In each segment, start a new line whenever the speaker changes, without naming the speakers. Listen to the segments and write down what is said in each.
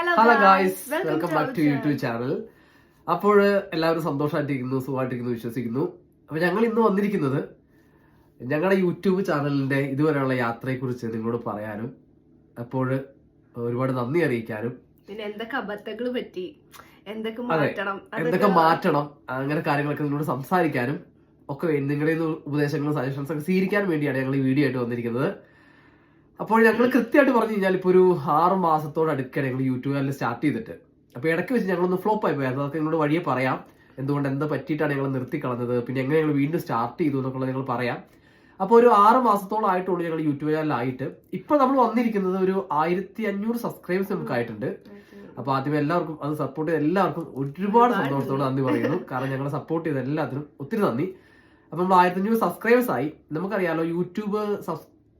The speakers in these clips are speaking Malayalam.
Hello. Guys welcome back to YouTube channel അപ്പോൾ എല്ലാവരും സന്തോഷമായിട്ടിരിക്കുന്നു സുഖമായിട്ടിരിക്കുന്നു വിശ്വസിക്കുന്നു. അപ്പൊ ഞങ്ങൾ ഇന്ന് വന്നിരിക്കുന്നത് ഞങ്ങളുടെ യൂട്യൂബ് ചാനലിന്റെ ഇതുവരെയുള്ള യാത്രയെക്കുറിച്ച് നിങ്ങളോട് പറയാനും അപ്പോൾ ഒരുപാട് നന്ദി അറിയിക്കാനും.
പിന്നെ എന്തൊക്കെ അബദ്ധങ്ങൾ പറ്റി? എന്തൊക്കെ മാറ്റണം?
എന്തൊക്കെ മാറ്റണം? അങ്ങനെ കാര്യങ്ങളൊക്കെ നിങ്ങളോട് സംസാരിക്കാനും ഒക്കെ നിങ്ങളുടെ ഉപദേശങ്ങളും സജഷൻസ് ഒക്കെ സ്വീകരിക്കാൻ വേണ്ടിയാണ് ഞങ്ങൾ ഈ വീഡിയോ ആയിട്ട് വന്നിരിക്കുന്നത്. അപ്പോൾ ഞങ്ങൾ കൃത്യമായിട്ട് പറഞ്ഞു കഴിഞ്ഞാൽ ഇപ്പോൾ ഒരു ആറ് മാസത്തോട് അടുക്കാൻ ഞങ്ങൾ യൂട്യൂബ് ചാനൽ സ്റ്റാർട്ട് ചെയ്തിട്ട്. അപ്പോൾ ഇടയ്ക്ക് വെച്ച് ഞങ്ങളൊന്ന് ഫ്ലോപ്പ് ആയി പോയത് അതൊക്കെ നിങ്ങളോട് വഴിയെ പറയാം. എന്തുകൊണ്ട് എന്താ പറ്റിയിട്ടാണ് ഞങ്ങൾ നിർത്തി കളഞ്ഞത്? പിന്നെ എങ്ങനെ ഞങ്ങൾ വീണ്ടും സ്റ്റാർട്ട് ചെയ്തു എന്നൊക്കെ ഞങ്ങൾ പറയാം. അപ്പോൾ ഒരു ആറ് മാസത്തോളം ആയിട്ടുള്ളൂ ഞങ്ങൾ യൂട്യൂബ് ചാനലായിട്ട് ഇപ്പോൾ നമ്മൾ വന്നിരിക്കുന്നത് ഒരു ആയിരത്തി അഞ്ഞൂറ് സബ്സ്ക്രൈബേഴ്സ് നമുക്ക് ആയിട്ടുണ്ട്. അപ്പൊ ആദ്യം എല്ലാവർക്കും അത് സപ്പോർട്ട് ചെയ്ത എല്ലാവർക്കും ഒരുപാട് സന്തോഷത്തോടെ നന്ദി പറയുന്നു. കാരണം ഞങ്ങളെ സപ്പോർട്ട് ചെയ്ത എല്ലാത്തിനും ഒത്തിരി നന്ദി. അപ്പൊ നമ്മൾ ആയിരത്തി അഞ്ഞൂറ് സബ്സ്ക്രൈബേഴ്സ് ആയി. നമുക്കറിയാലോ യൂട്യൂബ്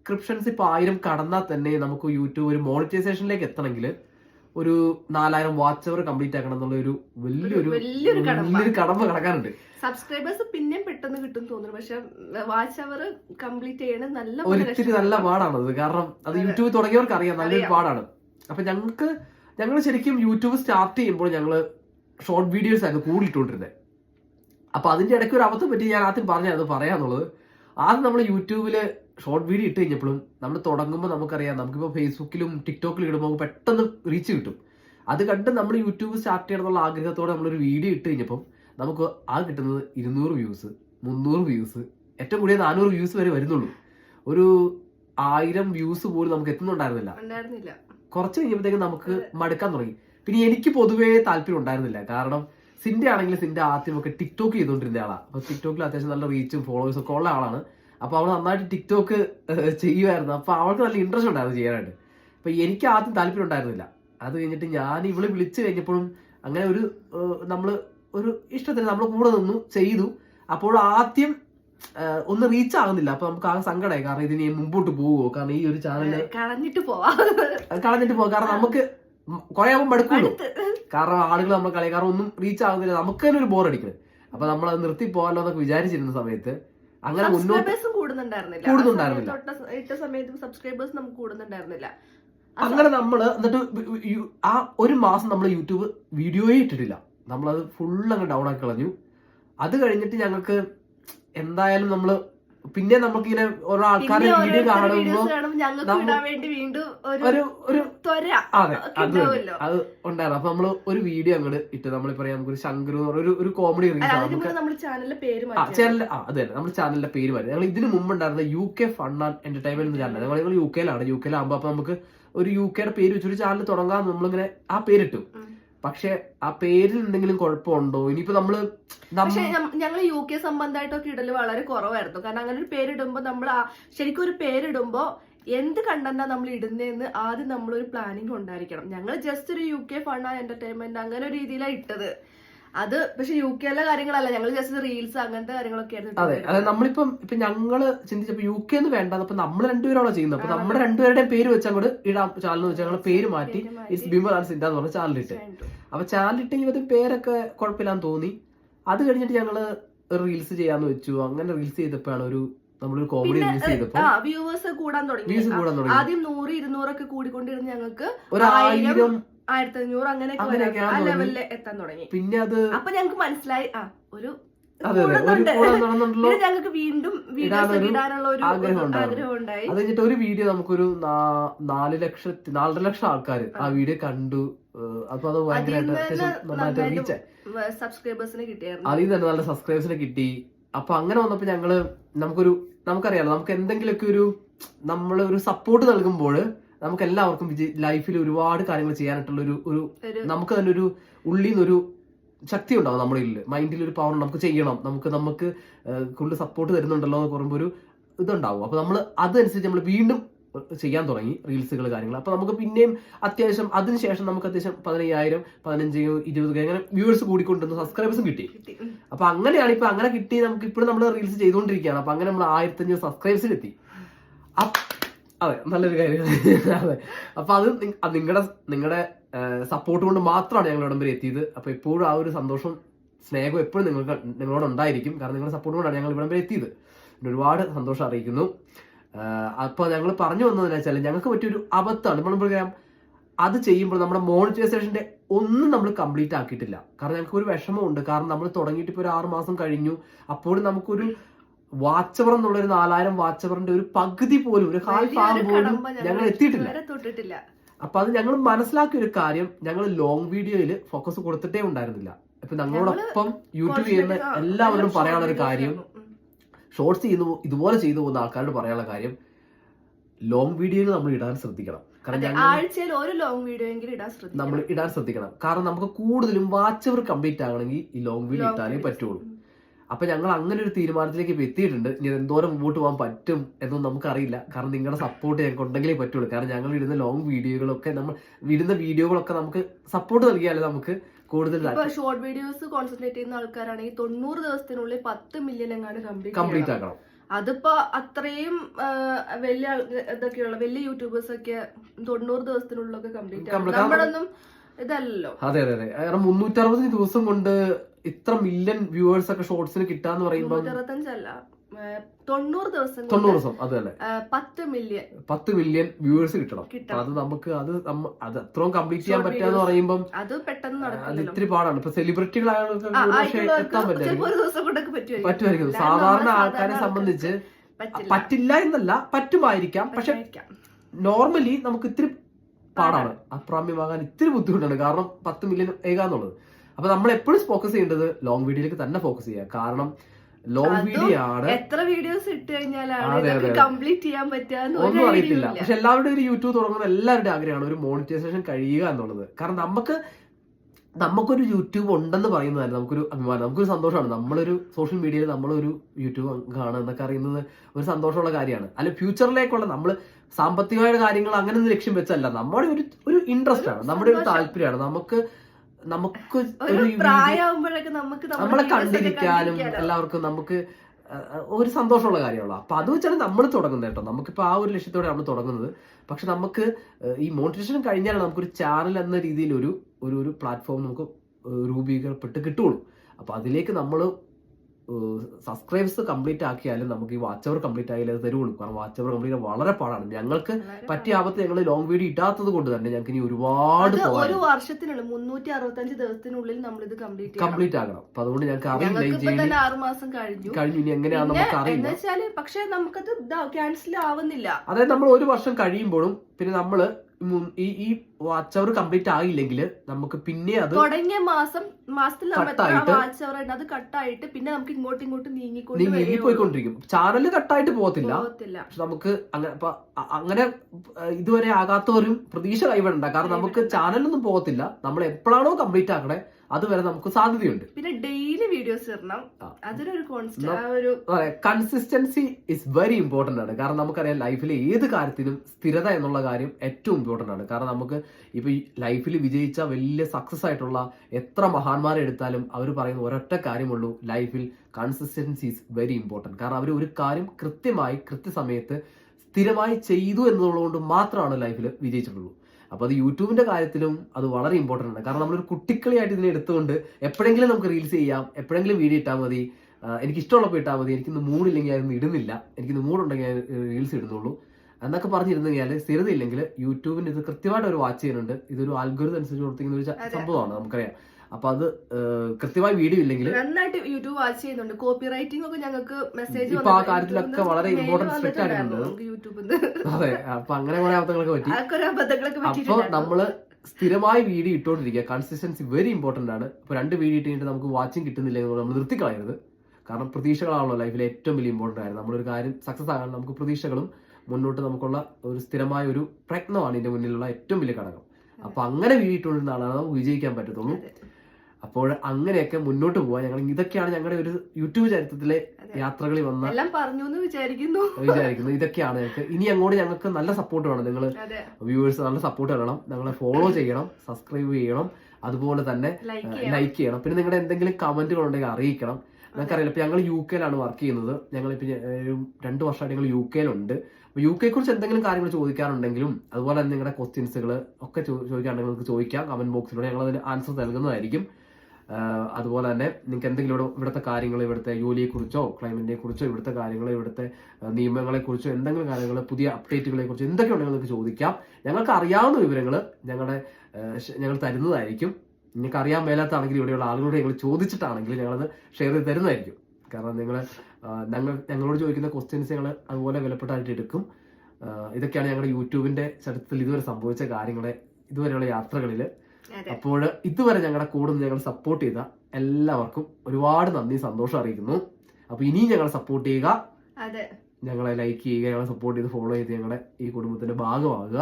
സബ്സ്ക്രിപ്ഷൻസ് ഇപ്പൊ ആയിരം കടന്നാൽ തന്നെ നമുക്ക് യൂട്യൂബ് ഒരു മോണിറ്റൈസേഷനിലേക്ക് എത്തണമെങ്കിൽ ഒരു നാലായിരം വാച്ച് അവർ കംപ്ലീറ്റ് ആക്കണം എന്നുള്ള ഒരു വലിയൊരു
വലിയൊരു കടമ്പ.
വലിയൊരു കടമ്പ കടക്കാനുണ്ട്.
സബ്സ്ക്രൈബേഴ്സ് പിന്നെയും പെട്ടെന്ന് കിട്ടും തോന്നുന്നു. പക്ഷെ വാച്ച് അവർ കംപ്ലീറ്റ് ചെയ്യണ നല്ല
ഒരിത്തിരി നല്ല പാടാണത് കാരണം അത് യൂട്യൂബ് തുടങ്ങിയവർക്ക് അറിയാം. നല്ലൊരു. പാടാണ്. അപ്പൊ ഞങ്ങൾക്ക് ഞങ്ങൾ ശരിക്കും യൂട്യൂബ് സ്റ്റാർട്ട് ചെയ്യുമ്പോൾ ഞങ്ങൾ ഷോർട്ട് വീഡിയോസ് ആയിരുന്നു കൂടുതൽ ഇട്ടുകൊണ്ടിരുന്നത് അപ്പൊ അതിന്റെ ഇടയ്ക്ക് ഒരു അബദ്ധം പറ്റി ഞാൻ ആദ്യം പറഞ്ഞത് പറയാന്നുള്ളത് ആദ്യം നമ്മൾ യൂട്യൂബിൽ ഷോർട്ട് വീഡിയോ ഇട്ട് കഴിഞ്ഞപ്പോഴും നമ്മൾ തുടങ്ങുമ്പോൾ നമുക്കറിയാം നമുക്കിപ്പോൾ ഫേസ്ബുക്കിലും ടിക്ടോക്കിലും ഇടുമ്പോൾ പെട്ടെന്ന് റീച്ച് കിട്ടും. അത് കണ്ട് നമ്മൾ യൂട്യൂബ് സ്റ്റാർട്ട് ചെയ്യണമെന്നുള്ള ആഗ്രഹത്തോടെ നമ്മളൊരു വീഡിയോ ഇട്ട് കഴിഞ്ഞപ്പം നമുക്ക് ആ കിട്ടുന്നത് ഇരുന്നൂറ് വ്യൂസ് മുന്നൂറ് വ്യൂസ് ഏറ്റവും കൂടിയ നാനൂറ് വ്യൂസ് വരെ വരുന്നുള്ളൂ. ഒരു ആയിരം വ്യൂസ് പോലും നമുക്ക് എത്തുന്നുണ്ടായിരുന്നില്ല. കുറച്ച് കഴിഞ്ഞപ്പോഴത്തേക്കും നമുക്ക് മടുക്കാൻ തുടങ്ങി. പിന്നെ എനിക്ക് പൊതുവേ താല്പര്യം ഉണ്ടായിരുന്നില്ല. കാരണം സിന്റെ ആണെങ്കിൽ സിന്റെ ആദ്യമൊക്കെ ടിക്ടോക്ക് ചെയ്തുകൊണ്ടിരുന്ന ആളാണ് അപ്പൊ ടിക്ടോക്കിൽ അത്യാവശ്യം നല്ല റീച്ചും ഫോളോവേഴ്സും ഒക്കെ ഉള്ള ആളാണ്. അപ്പൊ അവൾ നന്നായിട്ട് ടിക്ടോക്ക് ചെയ്യുമായിരുന്നു അപ്പൊ അവൾക്ക് നല്ല ഇൻട്രസ്റ്റ് ഉണ്ടായിരുന്നു ചെയ്യാനായിട്ട്. അപ്പൊ എനിക്ക് ആദ്യം താല്പര്യം ഉണ്ടായിരുന്നില്ല. അത് കഴിഞ്ഞിട്ട് ഞാൻ ഇവൾ വിളിച്ചു കഴിഞ്ഞപ്പോഴും അങ്ങനെ ഒരു നമ്മൾ ഒരു ഇഷ്ടത്തിന് നമ്മൾ കൂടെ നിന്നു ചെയ്തു. അപ്പോൾ ആദ്യം ഒന്ന് റീച്ച് ആകുന്നില്ല. അപ്പൊ നമുക്ക് ആകെ സങ്കടമായി കാരണം ഇതിന് മുമ്പോട്ട് പോവുമോ കാരണം ഈ ഒരു ചാനൽ
കളഞ്ഞിട്ട് പോവാ.
കളഞ്ഞിട്ട് പോവാ. കാരണം നമുക്ക് കുറെ ആകുമ്പോൾ മടുക്കുമല്ലോ കാരണം ആളുകൾ നമ്മൾ കളി കാരണം ഒന്നും റീച്ച് ആകുന്നില്ല. നമുക്ക് തന്നെ ഒരു ബോർ അടിക്കുന്നത് അപ്പൊ നമ്മൾ അത് നിർത്തി പോകാമല്ലോ എന്നൊക്കെ വിചാരിച്ചിരുന്ന സമയത്ത് അങ്ങനെ മുന്നോട്ട്
കൂടുന്നുണ്ടായിരുന്നില്ല. ഇട്ട സമയത്ത് സബ്സ്ക്രൈബേഴ്സ് നമുക്ക് കൂടുന്നുണ്ടായിരുന്നില്ല. ആ
അങ്ങനെ നമ്മൾ എന്നിട്ട് ആ ഒരു മാസം നമ്മൾ യൂട്യൂബ് വീഡിയോയെ ഇട്ടിട്ടില്ല. നമ്മളത് ഫുൾ അങ്ങ് ഡൗൺ ആക്കി കളഞ്ഞു. അത് കഴിഞ്ഞിട്ട് ഞങ്ങൾക്ക് എന്തായാലും നമ്മൾ പിന്നെ നമുക്ക് ഇങ്ങനെ ഓരോ ആൾക്കാരുടെ വീഡിയോ കാണുമ്പോ
ഒരു
ഒരു ഒരു അതെ അത്. അത് ഉണ്ടായിരുന്നു. അപ്പൊ നമ്മൾ ഒരു വീഡിയോ അങ്ങോട്ട് ഇട്ട് നമ്മളിപ്പോ പറയാം നമുക്കൊരു ശങ്കർ എന്ന് പറഞ്ഞ ഒരു ഒരു കോമഡി ചാനലിന്റെ
അതെ നമ്മുടെ പേര് മാറ്റി
ചാനൽ ആ അത് നമ്മുടെ ചാനലിന്റെ പേര് മാറി ഞങ്ങൾ ഇതിന് മുമ്പ് ഉണ്ടായിരുന്ന U K fun and entertainment എന്ന ചാനൽ ഞങ്ങൾ യു കെയിലാണ് യു കെയിലാകുമ്പോ അപ്പൊ നമുക്ക് ഒരു യു കെയുടെ പേര് വെച്ചൊരു ചാനൽ തുടങ്ങാൻ നമ്മളിങ്ങനെ ആ പേരിട്ടു. പക്ഷെ ആ പേരിൽ എന്തെങ്കിലും കുഴപ്പമുണ്ടോ? ഇനിയിപ്പോ നമ്മൾ നമ്മ-
പക്ഷെ ഞങ്ങൾ യു കെ സംബന്ധമായിട്ടൊക്കെ ഇടൽ വളരെ കുറവായിരുന്നു. കാരണം അങ്ങനെ ഒരു പേരിടുമ്പോ നമ്മൾ ശരിക്കും ഒരു പേരിടുമ്പോ എന്ത് കണ്ടന്റാ നമ്മൾ ഇടുന്നതെന്ന് ആദ്യം നമ്മളൊരു പ്ലാനിങ് ഉണ്ടായിരിക്കണം ഞങ്ങൾ ജസ്റ്റ് ഒരു യു കെ ഫൺ എന്റർടൈൻമെന്റ് അങ്ങനെ ഒരു രീതിയിലാണ് ഇട്ടത്. അത് പക്ഷെ യു കെയിലെ കാര്യങ്ങളല്ല. ഞങ്ങൾ ജസ്റ്റ് റീൽസ് അങ്ങനത്തെ കാര്യങ്ങളൊക്കെ ആയിരുന്നു
അതെ. നമ്മളിപ്പം ഇപ്പൊ ഞങ്ങൾ ചിന്തിച്ചപ്പോ യു കെ എന്ന് വേണ്ട അപ്പൊ നമ്മൾ രണ്ടുപേരാണോ ചെയ്യുന്നത്. അപ്പൊ നമ്മുടെ രണ്ടുപേരുടെയും പേര് വെച്ച് അങ്ങോട്ട് ഇടാം ചാനൽ വെച്ചാൽ ഞങ്ങൾ പേര് മാറ്റി. ഇറ്റ്സ് ബിമർ ആൻഡ് സിൻഡ എന്ന് പറഞ്ഞ ചാനലിട്ട്. അപ്പൊ ചാനലിട്ട് കഴിഞ്ഞപ്പോൾ പേരൊക്കെ കുഴപ്പമില്ലാന്ന് തോന്നി. അത് കഴിഞ്ഞിട്ട് ഞങ്ങൾ റീൽസ് ചെയ്യാന്ന് വെച്ചു. അങ്ങനെ റീൽസ് ചെയ്തപ്പോഴാണ് ഒരു നമ്മളൊരു കോമഡി
പിന്നെ
റീൽസ് ചെയ്തപ്പോ
ആ വ്യൂവേഴ്സ് കൂടാൻ തുടങ്ങി. ആദ്യം നൂറ് ഇരുന്നൂറൊക്കെ കൂടിക്കൊണ്ടിരുന്ന ഞങ്ങൾക്ക്
ഒരു ആയിരം
ആയിരത്തി അഞ്ഞൂറ് അങ്ങനെയൊക്കെ ആ
ലെവലിൽ
ലെവലിൽ എത്താൻ തുടങ്ങി.
പിന്നെ അത്
അപ്പൊ ഞങ്ങൾക്ക് മനസ്സിലായി. ആ ഒരു ഞങ്ങൾക്ക് വീണ്ടും ഇടാനുള്ള ഒരു
ആഗ്രഹം
ഉണ്ടായി.
അത് കഴിഞ്ഞിട്ട് ഒരു വീഡിയോ നമുക്കൊരു നാല് ലക്ഷത്തി നാലര ലക്ഷം ആൾക്കാർ ആ വീഡിയോ കണ്ടു. അപ്പൊ അത് ഭയങ്കരമായിട്ട്
സബ്സ്ക്രൈബേഴ്സിനെ കിട്ടിയായിരുന്നു.
അതിൽ തന്നെ നല്ല സബ്സ്ക്രൈബേഴ്സിനെ കിട്ടി. അപ്പൊ അങ്ങനെ വന്നപ്പോ ഞങ്ങൾ നമുക്കൊരു നമുക്കറിയാലോ നമുക്ക് എന്തെങ്കിലുമൊക്കെ ഒരു നമ്മൾ ഒരു സപ്പോർട്ട് നൽകുമ്പോൾ നമുക്ക് എല്ലാവർക്കും ലൈഫിൽ ഒരുപാട് കാര്യങ്ങൾ ചെയ്യാനായിട്ടുള്ള ഒരു ഒരു നമുക്ക് തന്നെ ഒരു ഉള്ളിൽ നിന്നൊരു ശക്തി ഉണ്ടാവും നമ്മുടെ ഉള്ളിൽ മൈൻഡിൽ ഒരു പവർ നമുക്ക് ചെയ്യണം. നമുക്ക് നമുക്ക് കൊണ്ട് കൂടുതൽ സപ്പോർട്ട് തരുന്നുണ്ടല്ലോ എന്ന് പറയുമ്പോൾ ഒരു ഇതുണ്ടാവും. അപ്പൊ നമ്മൾ അതനുസരിച്ച് നമ്മൾ വീണ്ടും ചെയ്യാൻ തുടങ്ങി റീൽസുകൾ കാര്യങ്ങൾ അപ്പൊ നമുക്ക് പിന്നെയും അത്യാവശ്യം അതിനുശേഷം നമുക്ക് അത്യാവശ്യം പതിനയ്യായിരം പതിനഞ്ച് ഇരുപത് അങ്ങനെ വ്യൂവേഴ്സ് കൂടിക്കൊണ്ടിരുന്ന സബ്സ്ക്രൈബേഴ്സും കിട്ടി.
അപ്പോൾ
അപ്പൊ അങ്ങനെയാണ് ഇപ്പൊ അങ്ങനെ കിട്ടി നമുക്ക് ഇപ്പോഴും നമ്മൾ റീൽസ് ചെയ്തുകൊണ്ടിരിക്കുകയാണ് അപ്പൊ അങ്ങനെ നമ്മൾ ആയിരത്തഞ്ഞൂറ് സബ്സ്ക്രൈബേഴ്സിൽ സബ്സ്ക്രൈബേഴ്സിലെത്തി അപ്പ- അതെ നല്ലൊരു കാര്യം. അതെ. അപ്പൊ അത് നിങ്ങളുടെ നിങ്ങളുടെ സപ്പോർട്ട് കൊണ്ട് മാത്രമാണ് ഞങ്ങൾ ഇവിടം വരെ എത്തിയത്. അപ്പൊ എപ്പോഴും ആ ഒരു സന്തോഷം സ്നേഹം എപ്പോഴും നിങ്ങൾക്ക് നിങ്ങളോട് ഉണ്ടായിരിക്കും. കാരണം നിങ്ങളുടെ സപ്പോർട്ട് കൊണ്ടാണ് ഞങ്ങൾ ഇവിടം വരെ എത്തിയത്. ഒരുപാട് സന്തോഷം അറിയിക്കുന്നു. അപ്പോൾ അപ്പൊ ഞങ്ങൾ പറഞ്ഞു വന്നതെന്ന് വെച്ചാൽ ഞങ്ങൾക്ക് പറ്റിയൊരു അബദ്ധമാണ്. നമ്മൾ പറയാം അത് ചെയ്യുമ്പോൾ നമ്മുടെ മോണിറ്റൈസേഷന്റെ ഒന്നും നമ്മൾ കംപ്ലീറ്റ് ആക്കിയിട്ടില്ല. കാരണം ഞങ്ങൾക്ക് ഒരു വിഷമമുണ്ട്. കാരണം നമ്മൾ തുടങ്ങിയിട്ട് ഇപ്പോൾ ഒരു ആറ് മാസം കഴിഞ്ഞു. അപ്പോഴും നമുക്കൊരു വാച്ചവർ എന്നുള്ള ഒരു നാലായിരം വാച്ചവറിന്റെ ഒരു പകുതി പോലും ഒരു ഹാൽ ഫാം പോലും ഞങ്ങൾ എത്തിയിട്ടില്ല. അപ്പൊ അത് ഞങ്ങൾ മനസ്സിലാക്കിയ ഒരു കാര്യം ഞങ്ങൾ ലോങ് വീഡിയോയിൽ ഫോക്കസ് കൊടുത്തിട്ടേ ഉണ്ടായിരുന്നില്ല. ഇപ്പൊ ഞങ്ങളോടൊപ്പം യൂട്യൂബ് ചെയ്യുന്ന
എല്ലാവരും
എല്ലാവരോടും പറയാനുള്ള ഒരു കാര്യം. ഷോർട്സ് ചെയ്യുന്നു ഇതുപോലെ ചെയ്തു പോകുന്ന ആൾക്കാരോട് പറയാനുള്ള കാര്യം ലോങ് വീഡിയോയിൽ നമ്മൾ ഇടാൻ ശ്രദ്ധിക്കണം.
ആഴ്ചയിൽ ഒരു ലോങ് വീഡിയോ എങ്കിലും ഇടാൻ
നമ്മൾ ഇടാൻ ശ്രദ്ധിക്കണം. കാരണം നമുക്ക് കൂടുതലും വാച്ചവർ കംപ്ലീറ്റ് ആകണമെങ്കിൽ ഈ ലോങ് വീഡിയോ ഇട്ടാലേ പറ്റുള്ളൂ. അപ്പൊ ഞങ്ങൾ അങ്ങനെ ഒരു തീരുമാനത്തിലേക്ക് എത്തിയിട്ടുണ്ട്. ഇനി എന്തോരം മുമ്പോട്ട് പോകാൻ പറ്റും എന്നൊന്നും നമുക്കറിയില്ല. കാരണം നിങ്ങളുടെ സപ്പോർട്ട് ഞങ്ങൾക്ക് ഉണ്ടെങ്കിലേ പറ്റുള്ളൂ. കാരണം ഞങ്ങൾ ഇടുന്ന ലോങ് വീഡിയോകളൊക്കെ നമ്മൾ ഇടുന്ന വീഡിയോകളൊക്കെ നമുക്ക് സപ്പോർട്ട് നൽകിയാലേ നമുക്ക് കൂടുതൽ
ഷോർട്ട് വീഡിയോസ് കോൺസെൻട്രേറ്റ് ചെയ്യുന്ന ആൾക്കാരാണെങ്കിൽ തൊണ്ണൂറ് ദിവസത്തിനുള്ളിൽ പത്ത് മില്യൺ എങ്ങാണ്ട് കംപ്ലീറ്റ്
കംപ്ലീറ്റ് ആക്കണം.
അതിപ്പോ അത്രയും വലിയ ഇതൊക്കെയുള്ള വലിയ യൂട്യൂബേഴ്സ് ഒക്കെ തൊണ്ണൂറ് ദിവസത്തിനുള്ളിലൊക്കെ കംപ്ലീറ്റ് നമ്മളൊന്നും ഇതല്ലല്ലോ.
അതെ അതെ അതെ. കാരണം മുന്നൂറ്ററുപത് ദിവസം കൊണ്ട് ഇത്ര മില്യൺ വ്യൂവേഴ്സ് ഒക്കെ ഷോർട്സിന് കിട്ടാന്ന് പറയുമ്പോൾ
തൊണ്ണൂറ് ദിവസം
തൊണ്ണൂറ് ദിവസം അത് തന്നെ.
പത്ത് മില്യൺ
പത്ത് മില്യൺ വ്യൂവേഴ്സ് കിട്ടണം. അത് നമുക്ക് അത് അത് അത്രയും കംപ്ലീറ്റ് ചെയ്യാൻ പറ്റാന്ന് പറയുമ്പോൾ
അത് പെട്ടെന്ന്
അത് ഇത്തിരി പാടാണ്. ഇപ്പൊ
സെലിബ്രിറ്റികളായ
പക്ഷേ എത്താൻ
പറ്റുമായിരിക്കും.
സാധാരണ ആൾക്കാരെ സംബന്ധിച്ച്
പറ്റില്ല.
പറ്റില്ല എന്നല്ല പറ്റുമായിരിക്കാം. പക്ഷെ നോർമലി നമുക്ക് ഇത്തിരി പാടാണ്. അപ്രാമ്യമാകാൻ ഇത്തിരി ബുദ്ധിമുട്ടാണ്. കാരണം പത്ത് മില്യൺ ഏകാന്നുള്ളത്. അപ്പൊ നമ്മൾ എപ്പോഴും ഫോക്കസ് ചെയ്യേണ്ടത് ലോങ് വീഡിയോയിലേക്ക് തന്നെ ഫോക്കസ് ചെയ്യുക കാരണം ലോങ് വീഡിയോ ആണ്.
എത്ര വീഡിയോസ് ഇട്ട് കഴിഞ്ഞാലാണ് കംപ്ലീറ്റ് ചെയ്യാൻ പറ്റാന്ന്
ഒന്നും അറിയത്തില്ല. പക്ഷെ എല്ലാവരുടെയും ഒരു യൂട്യൂബ് തുടങ്ങുന്ന എല്ലാവരുടെയും ആഗ്രഹമാണ് ഒരു മോണിറ്റൈസേഷൻ കഴിയുക എന്നുള്ളത്. കാരണം നമുക്ക് നമുക്കൊരു യൂട്യൂബ് ഉണ്ടെന്ന് പറയുന്നതല്ല നമുക്കൊരു അഭിമാനം നമുക്കൊരു സന്തോഷമാണ്. നമ്മളൊരു സോഷ്യൽ മീഡിയയിൽ നമ്മളൊരു യൂട്യൂബ് അംഗമാണ് എന്നൊക്കെ അറിയുന്നത് ഒരു സന്തോഷമുള്ള കാര്യമാണ്. അല്ല ഫ്യൂച്ചറിലേക്കുള്ള നമ്മൾ സാമ്പത്തികമായ കാര്യങ്ങൾ അങ്ങനെ ഒരു ലക്ഷ്യം വെച്ചല്ല. നമ്മുടെ ഒരു ഒരു ഇൻട്രസ്റ്റ് ആണ് നമ്മുടെ ഒരു. താല്പര്യമാണ്. നമുക്ക് നമുക്ക്
ഒരു
ഒരു
പ്രായമാകുമ്പോഴൊക്കെ നമുക്ക്
നമ്മളെ കണ്ടിരിക്കാനും എല്ലാവർക്കും നമുക്ക് ഒരു സന്തോഷമുള്ള കാര്യമുള്ളൂ. അപ്പൊ അത് വെച്ചാണ് നമ്മൾ തുടങ്ങുന്നത് കേട്ടോ. നമുക്കിപ്പോ ആ ഒരു ലക്ഷ്യത്തോടെ നമ്മൾ തുടങ്ങുന്നത്. പക്ഷെ നമുക്ക് ഈ മോട്ടിവേഷൻ കഴിഞ്ഞാലാണ് നമുക്കൊരു ചാനൽ എന്ന രീതിയിൽ ഒരു ഒരു പ്ലാറ്റ്ഫോം നമുക്ക് രൂപീകരപ്പെട്ട് കിട്ടുള്ളൂ. അപ്പൊ അതിലേക്ക് നമ്മൾ സബ്സ്ക്രൈബ്സ് കംപ്ലീറ്റ് ആക്കിയാലും നമുക്ക് ഈ വാച്ച് അവർ കംപ്ലീറ്റ് ആയാലും തരുള്ളൂ കാരണം വാച്ച് അവർ കംപ്ലീറ്റ് വളരെ പാടാണ്. ഞങ്ങൾക്ക് പറ്റിയ ആപത്ത് ഞങ്ങൾ ലോങ് വീഡിയോ ഇടാത്തത് കൊണ്ട് തന്നെ ഞങ്ങൾക്ക് ഇനി ഒരുപാട്
ഒരു വർഷത്തിനുള്ളിൽ മുന്നൂറ്റി അറുപത്തഞ്ച് ദിവസത്തിനുള്ളിൽ നമ്മൾ ഇത് കംപ്ലീറ്റ്
കംപ്ലീറ്റ് ആകണം. അപ്പൊ അതുകൊണ്ട് ഞങ്ങൾക്ക് അറിയില്ല.
ആറു മാസം കഴിഞ്ഞു.
കഴിഞ്ഞു. ഇനി എങ്ങനെയാണെന്ന്
പിന്നെ
നമുക്ക് അറിയില്ല.
പക്ഷെ നമുക്കത് ക്യാൻസൽ ആവുന്നില്ല.
അതായത് നമ്മൾ ഒരു വർഷം കഴിയുമ്പോഴും പിന്നെ നമ്മൾ ഈ ഈ വാച്ച് അവർ കംപ്ലീറ്റ് ആയില്ലെങ്കിൽ നമുക്ക് പിന്നെ അത്
തുടങ്ങിയ മാസം മാസത്തിൽ വാച്ച് അവർ അത് കട്ടായിട്ട് പിന്നെ നമുക്ക് ഇങ്ങോട്ട് ഇങ്ങോട്ട് നീങ്ങിക്കൊണ്ട്
നീങ്ങി. പോയിക്കൊണ്ടിരിക്കും. ചാനൽ കട്ടായിട്ട് പോകത്തില്ല. പക്ഷെ നമുക്ക് അങ്ങനെ അങ്ങനെ ഇതുവരെ ആകാത്തവരും പ്രതീക്ഷ കൈവിടണ്ട. കാരണം നമുക്ക് ചാനലൊന്നും പോകത്തില്ല. നമ്മൾ എപ്പോഴാണോ കംപ്ലീറ്റ് ആക്കണേ? അതുവരെ നമുക്ക് സാധ്യതയുണ്ട്.
പിന്നെ ഡെയിലി വീഡിയോസ് ഇടണം. അതിനൊരു ഒരു
കൺസിസ്റ്റൻസി ഇസ് വെരി ഇമ്പോർട്ടന്റ് ആണ്. കാരണം നമുക്കറിയാം ലൈഫിൽ ഏത് കാര്യത്തിലും സ്ഥിരത എന്നുള്ള കാര്യം ഏറ്റവും ഇമ്പോർട്ടന്റ് ആണ്. കാരണം നമുക്ക് ഇപ്പൊ ലൈഫിൽ വിജയിച്ച വലിയ സക്സസ് ആയിട്ടുള്ള എത്ര മഹാന്മാരെ എടുത്താലും അവർ പറയുന്ന ഒരൊറ്റ കാര്യമുള്ളൂ ലൈഫിൽ കൺസിസ്റ്റൻസി ഇസ് വെരി ഇമ്പോർട്ടന്റ് കാരണം അവർ ഒരു കാര്യം കൃത്യമായി കൃത്യസമയത്ത് സ്ഥിരമായി ചെയ്തു എന്നുള്ളതുകൊണ്ട് മാത്രമാണ് ലൈഫിൽ വിജയിച്ചിട്ടുള്ളൂ. അപ്പൊ അത് യൂട്യൂബിന്റെ കാര്യത്തിലും അത് വളരെ ഇമ്പോർട്ടന്റ് ആണ്. കാരണം നമ്മളൊരു കുട്ടിക്കളിയായിട്ട് ഇതിനെ എടുത്തുകൊണ്ട് എപ്പോഴെങ്കിലും നമുക്ക് റീൽസ് ചെയ്യാം എപ്പോഴെങ്കിലും വീഡിയോ ഇട്ടാൽ മതി. ആഹ് എനിക്ക് ഇഷ്ടമുള്ളപ്പോൾ ഇട്ടാൽ മതി. എനിക്കിന്ന് മൂഡില്ലെങ്കിൽ അതൊന്നും ഇടുന്നില്ല. എനിക്കിന്ന് മൂഡുണ്ടെങ്കിൽ ഞാൻ റീൽസ് ഇടുന്നുള്ളൂ. എന്നൊക്കെ പറഞ്ഞിരുന്നു സ്ഥിരത ഇല്ലെങ്കിൽ യൂട്യൂബിന് ഇത് കൃത്യമായിട്ട് ഒരു വാച്ച് ചെയ്യുന്നുണ്ട്. ഇതൊരു ആൽഗോരിതം അനുസരിച്ച് കൊടുത്തിരിക്കുന്ന ഒരു. സംഭവമാണ് നമുക്കറിയാം. അപ്പൊ അത് കൃത്യമായി വീഡിയോ ഇല്ലെങ്കിൽ
നന്നായിട്ട് യൂട്യൂബ് വാച്ച് ചെയ്യുന്നുണ്ട്. കോപ്പി റൈറ്റിംഗ് ഒക്കെ ഞങ്ങൾക്ക് മെസ്സേജ്
ഇപ്പൊ ആ കാര്യത്തിലൊക്കെ വളരെ ഇമ്പോർട്ടൻസ് ആയിട്ടുണ്ട്.
യൂട്യൂബിൽ
അതെ അപ്പൊ അങ്ങനെ കുറെ അബദ്ധങ്ങളൊക്കെ പറ്റി. അപ്പൊ നമ്മൾ സ്ഥിരമായി വീഡിയോ ഇട്ടോണ്ടിരിക്കുക. കൺസിസ്റ്റൻസി വെരി ഇമ്പോർട്ടന്റ് ആണ്. ഇപ്പൊ രണ്ട് വീഡിയോ ഇട്ട് കഴിഞ്ഞിട്ട് നമുക്ക് വാച്ചിങ് കിട്ടുന്നില്ലെങ്കിൽ നമ്മൾ നിർത്തിക്കളയരുത്. കാരണം പ്രതീക്ഷകളാണല്ലോ ലൈഫിലെ ഏറ്റവും വലിയ ഇമ്പോർട്ടന്റ് ആയിരുന്നു നമ്മളൊരു കാര്യം സക്സസ് ആകാൻ നമുക്ക് പ്രതീക്ഷകളും മുന്നോട്ട് നമുക്കുള്ള ഒരു സ്ഥിരമായ ഒരു പ്രയത്നമാണ് ഇതിന്റെ മുന്നിലുള്ള ഏറ്റവും വലിയ ഘടകം. അപ്പൊ അങ്ങനെ വീഡിയോ ഇട്ടുകൊണ്ടിരുന്ന ആളാണ് നമുക്ക് വിജയിക്കാൻ പറ്റത്തുള്ളൂ. അപ്പോൾ അങ്ങനെയൊക്കെ മുന്നോട്ട് പോവാൻ ഞങ്ങൾ ഇതൊക്കെയാണ് ഞങ്ങളുടെ ഒരു യൂട്യൂബ് ചരിത്രത്തിലെ. യാത്രകളിൽ വന്ന
എല്ലാം പറഞ്ഞു എന്ന് വിചാരിക്കുന്നു.
വിചാരിക്കുന്നത് ഇതൊക്കെയാണ് ഞങ്ങൾക്ക്. ഇനി അങ്ങോട്ട് ഞങ്ങൾക്ക് നല്ല സപ്പോർട്ട് വേണം. നിങ്ങൾ വ്യൂവേഴ്സ് നല്ല സപ്പോർട്ട് വേണം ഞങ്ങളെ ഫോളോ ചെയ്യണം സബ്സ്ക്രൈബ് ചെയ്യണം. അതുപോലെ തന്നെ
ലൈക്ക് ചെയ്യണം.
പിന്നെ നിങ്ങളുടെ എന്തെങ്കിലും കമന്റുകൾ ഉണ്ടെങ്കിൽ അറിയിക്കണം. ഞങ്ങൾക്കറിയില്ല ഇപ്പൊ ഞങ്ങൾ യു കെയിലാണ് വർക്ക് ചെയ്യുന്നത്. ഞങ്ങൾ ഇപ്പൊ രണ്ടു വർഷമായിട്ട് ഞങ്ങൾ യു കെയിലുണ്ട്. അപ്പൊ യു കെയെ കുറിച്ച് എന്തെങ്കിലും കാര്യങ്ങൾ ചോദിക്കാറുണ്ടെങ്കിലും അതുപോലെ തന്നെ നിങ്ങളുടെ ക്വസ്റ്റ്യൻസുകൾ ഒക്കെ ചോദിക്കാറുണ്ടെങ്കിൽ നിങ്ങൾക്ക് ചോദിക്കാം. കമന്റ് ബോക്സിലൂടെ ഞങ്ങൾ അതിന് ആൻസർ നൽകുന്നതായിരിക്കും. അതുപോലെ തന്നെ നിങ്ങൾക്ക് എന്തെങ്കിലും ഇവിടെ ഇവിടുത്തെ കാര്യങ്ങൾ ഇവിടുത്തെ ജോലിയെ കുറിച്ചോ ക്ലൈമറ്റിനെ കുറിച്ചോ ഇവിടുത്തെ കാര്യങ്ങൾ ഇവിടുത്തെ നിയമങ്ങളെ കുറിച്ചോ എന്തെങ്കിലും കാര്യങ്ങൾ പുതിയ അപ്ഡേറ്റുകളെ കുറിച്ചോ എന്തൊക്കെ ഉണ്ടെങ്കിൽ നിങ്ങൾക്ക് ചോദിക്കാം. ഞങ്ങൾക്ക് അറിയാവുന്ന വിവരങ്ങൾ ഞങ്ങളുടെ ഞങ്ങൾ തരുന്നതായിരിക്കും. നിങ്ങൾക്ക് അറിയാൻ മേലാത്താണെങ്കിൽ ഇവിടെയുള്ള ആളുകളോട് ഞങ്ങൾ ചോദിച്ചിട്ടാണെങ്കിൽ ഞങ്ങളത് ഷെയർ ചെയ്ത് തരുന്നതായിരിക്കും. കാരണം നിങ്ങൾ ഞങ്ങൾ ഞങ്ങളോട് ചോദിക്കുന്ന ക്വസ്റ്റ്യൻസ് ഞങ്ങൾ അതുപോലെ വിലപ്പെട്ടായിട്ട് എടുക്കും. ഇതൊക്കെയാണ് ഞങ്ങളുടെ യൂട്യൂബിന്റെ ചരിത്രത്തിൽ ഇതുവരെ സംഭവിച്ച കാര്യങ്ങളെ ഇതുവരെയുള്ള യാത്രകളിൽ. അപ്പോൾ ഇതുവരെ ഞങ്ങളുടെ കൂടുതൽ ഞങ്ങൾ സപ്പോർട്ട് ചെയ്ത എല്ലാവർക്കും ഒരുപാട് നന്ദി സന്തോഷം അറിയിക്കുന്നു. അപ്പൊ ഇനിയും ഞങ്ങളെ സപ്പോർട്ട് ചെയ്യുക. ഞങ്ങളെ ലൈക്ക് ചെയ്യുക ഞങ്ങളെ സപ്പോർട്ട് ചെയ്ത് ഫോളോ ചെയ്ത് ഞങ്ങളുടെ ഈ കുടുംബത്തിന്റെ ഭാഗമാകുക.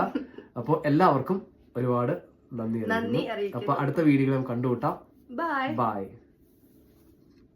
അപ്പോൾ എല്ലാവർക്കും ഒരുപാട് നന്ദി അറിയിക്കുന്നു. അപ്പൊ അടുത്ത വീഡിയോ നമുക്ക് കണ്ടുമുട്ടാം.
Bye
bye